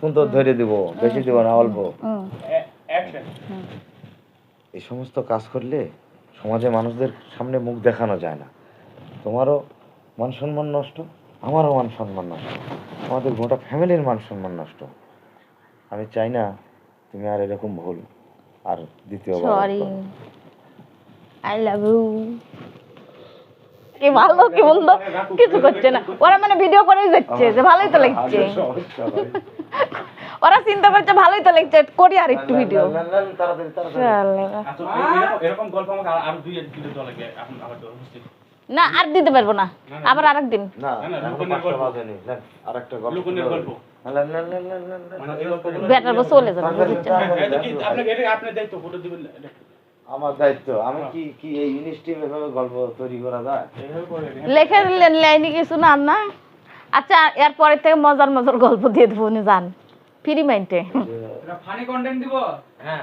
কিন্তু ধরে দিব বেশি দিব না অল্প। এই সমস্ত কাজ করলে সমাজে মানুষদের সামনে মুখ দেখানো যায় না। তোমারও মান সম্মান নষ্ট আমারও মান সম্মান নষ্ট। আমাদের গোটা ফ্যামিলির মান সম্মান নষ্ট। আমি চাই না তুমি আর এরকম ভুল আর দ্বিতীয়বার আর সরি করো। আই লাভ ইউ কি ভালো কি মন্দ কিছু করছে না ওরা মানে ভিডিও করেই যাচ্ছে যে ভালোই তো লাগছে হয়। ওরা চিন্তা করছে ভালোই তো লাগছে করি আর একটু ভিডিও না, আচ্ছা আর- দিতে পারব না আবার আরেকদিন না না, না, এখন লুকনের পাঁচটা গল্প। বাজেনি। নেন, আরেকটা গল্প লুকনের শোনাও। গল্প। না, না, না, না, না, না, না। মানে এই গল্পগুলো বেটার চলে যাবে আমার দায়িত্ব। আমি কি কি এই ইনিশিয়েটিভ এভাবে গল্প তৈরি করা যায়? দিন। লাইনি কিছু না না। আচ্ছা এরপরে থেকে মজার মজার গল্প দিয়ে দেবো উনি যান। ফ্রি মাইন্ডে। এটা ফানি কন্টেন্ট দিব? হ্যাঁ।